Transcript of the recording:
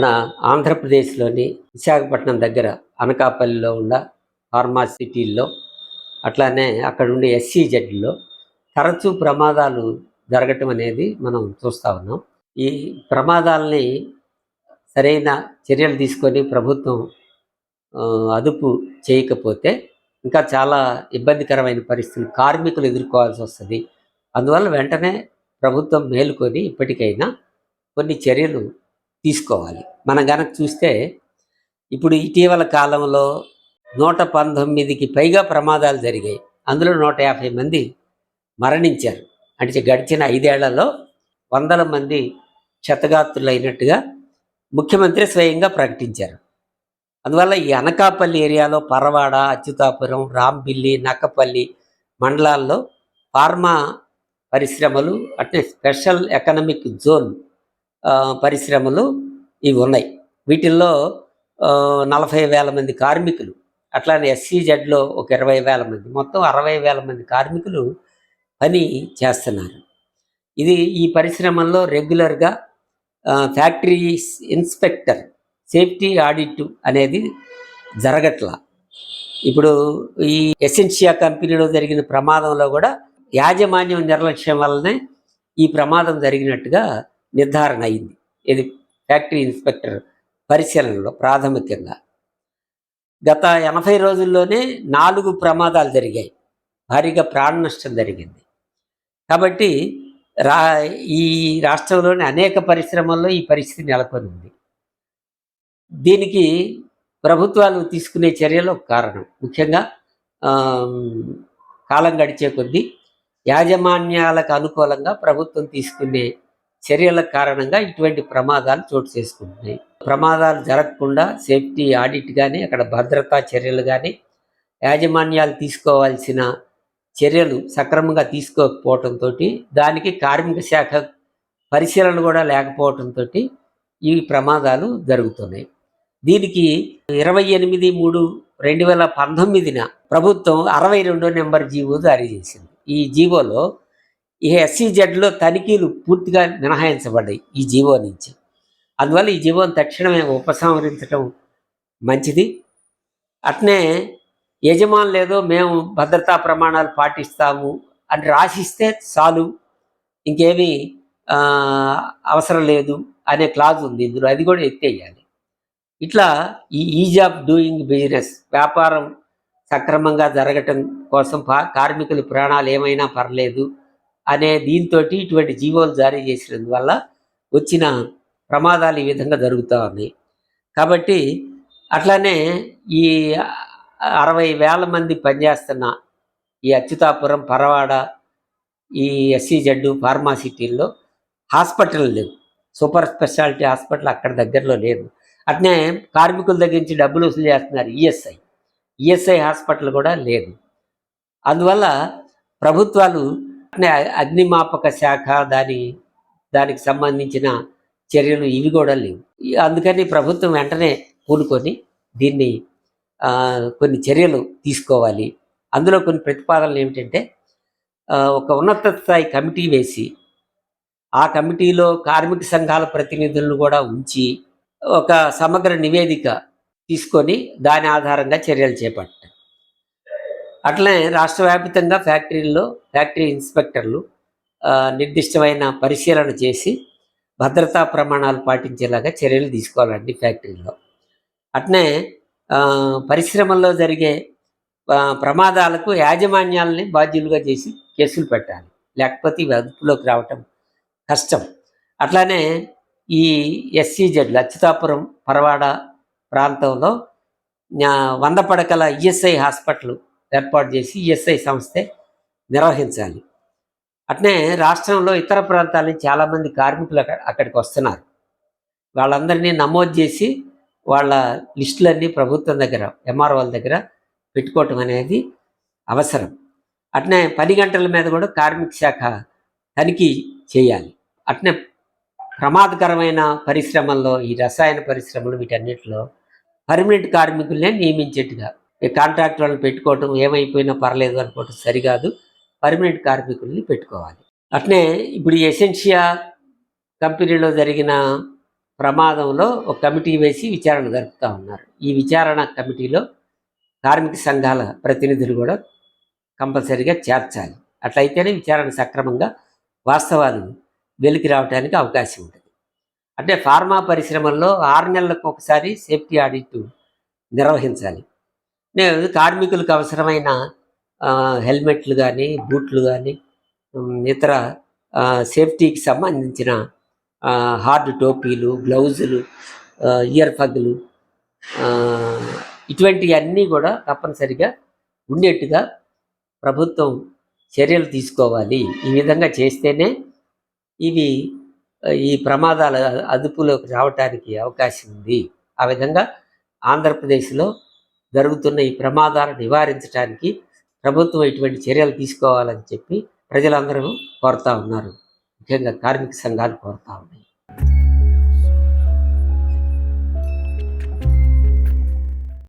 మన ఆంధ్రప్రదేశ్లోని విశాఖపట్నం దగ్గర అనకాపల్లిలో ఉన్న ఫార్మా సిటీల్లో అట్లానే అక్కడ ఉండే ఎస్సీజెడ్లో తరచూ ప్రమాదాలు జరగటం అనేది మనం చూస్తూ ఉన్నాం. ఈ ప్రమాదాలని సరైన చర్యలు తీసుకొని ప్రభుత్వం అదుపు చేయకపోతే ఇంకా చాలా ఇబ్బందికరమైన పరిస్థితులు కార్మికులు ఎదుర్కోవాల్సి వస్తుంది. అందువల్ల వెంటనే ప్రభుత్వం మేలుకొని ఇప్పటికైనా కొన్ని చర్యలు తీసుకోవాలి. మనం గనక చూస్తే ఇప్పుడు ఇటీవల కాలంలో నూట పంతొమ్మిదికి పైగా ప్రమాదాలు జరిగాయి. అందులో నూట యాభై మంది మరణించారు. అంటే గడిచిన ఐదేళ్ళలో వందల మంది క్షతగాత్రులైనట్టుగా ముఖ్యమంత్రి స్వయంగా ప్రకటించారు. అందువల్ల ఈ అనకాపల్లి ఏరియాలో పరవాడ అచ్యుతాపురం రాంబిల్లి నక్కపల్లి మండలాల్లో ఫార్మా పరిశ్రమలు అంటే స్పెషల్ ఎకనమిక్ జోన్ పరిశ్రమలు ఇవి ఉన్నాయి. వీటిల్లో నలభై వేల మంది కార్మికులు అట్లానే ఎస్సీజెడ్లో ఒక ఇరవై వేల మంది మొత్తం అరవై వేల మంది కార్మికులు పని చేస్తున్నారు. ఇది ఈ పరిశ్రమల్లో రెగ్యులర్గా ఫ్యాక్టరీ ఇన్స్పెక్టర్ సేఫ్టీ ఆడిట్ అనేది జరగట్లా. ఇప్పుడు ఈ ఎసెన్షియా కంపెనీలో జరిగిన ప్రమాదంలో కూడా యాజమాన్యం నిర్లక్ష్యం వల్లనే ఈ ప్రమాదం జరిగినట్టుగా నిర్ధారణ అయింది. ఇది ఫ్యాక్టరీ ఇన్స్పెక్టర్ పరిశీలనలో ప్రాథమికంగా. గత ఎనభై రోజుల్లోనే నాలుగు ప్రమాదాలు జరిగాయి. భారీగా ప్రాణ నష్టం జరిగింది. కాబట్టి రా ఈ రాష్ట్రంలోని అనేక పరిశ్రమల్లో ఈ పరిస్థితి నెలకొని ఉంది. దీనికి ప్రభుత్వాలు తీసుకునే చర్యలు ఒక కారణం. ముఖ్యంగా కాలం గడిచే కొద్దీ యాజమాన్యాలకు అనుకూలంగా ప్రభుత్వం తీసుకునే చర్యల కారణంగా ఇటువంటి ప్రమాదాలు చోటు చేసుకుంటున్నాయి. ప్రమాదాలు జరగకుండా సేఫ్టీ ఆడిట్ కానీ అక్కడ భద్రతా చర్యలు కానీ యాజమాన్యాలు తీసుకోవాల్సిన చర్యలు సక్రమంగా తీసుకోకపోవటంతో దానికి కార్మిక శాఖ పరిశీలన కూడా లేకపోవటంతో ఈ ప్రమాదాలు జరుగుతున్నాయి. దీనికి ఇరవై ఎనిమిది మూడు రెండు వేల పంతొమ్మిదిన ప్రభుత్వం అరవై రెండో నెంబర్ జీవో జారీ చేసింది. ఈ జీవోలో ఈ ఎస్సీజెడ్లో తనిఖీలు పూర్తిగా మినహాయించబడ్డాయి ఈ జీవో నుంచి. అందువల్ల ఈ జీవోని తక్షణమే ఉపసంహరించడం మంచిది. అట్నే యజమానులు లేదో మేము భద్రతా ప్రమాణాలు పాటిస్తాము అని రాసిస్తే చాలు ఇంకేమీ అవసరం లేదు అనే క్లాజ్ ఉంది. ఇందులో అది కూడా ఎత్తేయాలి. ఇట్లా ఈ ఈజ్ ఆఫ్ డూయింగ్ బిజినెస్ వ్యాపారం సక్రమంగా జరగటం కోసం పా- కార్మికుల ప్రాణాలు ఏమైనా పర్లేదు అనే దీంతో ఇటువంటి జీవోలు జారీ చేసినందువల్ల వచ్చిన ప్రమాదాలు ఈ విధంగా జరుగుతూ ఉన్నాయి. కాబట్టి అట్లానే ఈ అరవై వేల మంది పనిచేస్తున్న ఈ అచ్యుతాపురం పరవాడ ఈ ఎస్సీ జడ్డు ఫార్మాసిటీల్లో హాస్పిటల్ లేవు. సూపర్ స్పెషాలిటీ హాస్పిటల్ అక్కడ దగ్గరలో లేదు. అట్నే కార్మికుల దగ్గర నుంచి డబ్బులు వసూలు చేస్తున్నారు ఈఎస్ఐ. ఈఎస్ఐ హాస్పిటల్ కూడా లేదు. అందువల్ల ప్రభుత్వాలు అగ్నిమాపక శాఖ దాని దానికి సంబంధించిన చర్యలు ఇవి కూడా లేవు. అందుకని ప్రభుత్వం వెంటనే కూనుకొని దీన్ని కొన్ని చర్యలు తీసుకోవాలి. అందులో కొన్ని ప్రతిపాదనలు ఏమిటంటే ఒక ఉన్నత స్థాయి కమిటీ వేసి ఆ కమిటీలో కార్మిక సంఘాల ప్రతినిధులను కూడా ఉంచి ఒక సమగ్ర నివేదిక తీసుకొని దాని ఆధారంగా చర్యలు చేపట్టారు అట్లనే రాష్ట్ర వ్యాప్తంగా ఫ్యాక్టరీల్లో ఫ్యాక్టరీ ఇన్స్పెక్టర్లు నిర్దిష్టమైన పరిశీలన చేసి భద్రతా ప్రమాణాలు పాటించేలాగా చర్యలు తీసుకోవాలండి ఫ్యాక్టరీలో. అట్నే పరిశ్రమల్లో జరిగే ప్రమాదాలకు యాజమాన్యాలని బాధ్యులుగా చేసి కేసులు పెట్టాలి. లేకపోతే ఇవి అదుపులోకి రావటం కష్టం. అట్లానే ఈ ఎస్సీజెడ్లు అచ్యుతాపురం పరవాడ ప్రాంతంలో వంద పడకల ఈఎస్ఐ హాస్పిటల్ ఏర్పాటు చేసి ఈఎస్ఐ సంస్థే నిర్వహించాలి. అట్నే రాష్ట్రంలో ఇతర ప్రాంతాల నుంచి చాలామంది కార్మికులు అక్కడ అక్కడికి వస్తున్నారు. వాళ్ళందరినీ నమోదు చేసి వాళ్ళ లిస్టులన్నీ ప్రభుత్వం దగ్గర ఎంఆర్ఓల దగ్గర పెట్టుకోవటం అనేది అవసరం. అట్నే పని గంటల మీద కూడా కార్మిక శాఖ తనిఖీ చేయాలి. అట్నే ప్రమాదకరమైన పరిశ్రమల్లో ఈ రసాయన పరిశ్రమలు వీటన్నిటిలో పర్మనెంట్ కార్మికులనే నియమించేట్టుగా కాంట్రాక్ట్ వాళ్ళని పెట్టుకోవటం ఏమైపోయినా పర్లేదు అనుకోవటం సరికాదు. పర్మనెంట్ కార్మికుల్ని పెట్టుకోవాలి. అట్నే ఇప్పుడు ఈ ఎసెన్షియా కంపెనీలో జరిగిన ప్రమాదంలో ఒక కమిటీ వేసి విచారణ జరుపుతూ ఉన్నారు. ఈ విచారణ కమిటీలో కార్మిక సంఘాల ప్రతినిధులు కూడా కంపల్సరీగా చేర్చాలి. అట్లయితేనే విచారణ సక్రమంగా వాస్తవాలు వెలికి రావడానికి అవకాశం ఉంటుంది. అంటే ఫార్మా పరిశ్రమల్లో ఆరు నెలలకు ఒకసారి సేఫ్టీ ఆడిట్ నిర్వహించాలి. నేను కార్మికులకు అవసరమైన హెల్మెట్లు కానీ బూట్లు కానీ ఇతర సేఫ్టీకి సంబంధించిన హార్డ్ టోపీలు గ్లౌజులు ఇయర్ పగ్గులు ఇటువంటివన్నీ కూడా తప్పనిసరిగా ఉండేట్టుగా ప్రభుత్వం చర్యలు తీసుకోవాలి. ఈ విధంగా చేస్తేనే ఇవి ఈ ప్రమాదాల అదుపులోకి రావటానికి అవకాశం ఉంది. ఆ విధంగా ఆంధ్రప్రదేశ్లో జరుగుతున్న ఈ ప్రమాదాలను నివారించడానికి ప్రభుత్వం ఇటువంటి చర్యలు తీసుకోవాలని చెప్పి ప్రజలందరూ కోరుతా ఉన్నారు. ముఖ్యంగా కార్మిక సంఘాలు కోరుతా ఉన్నాయి.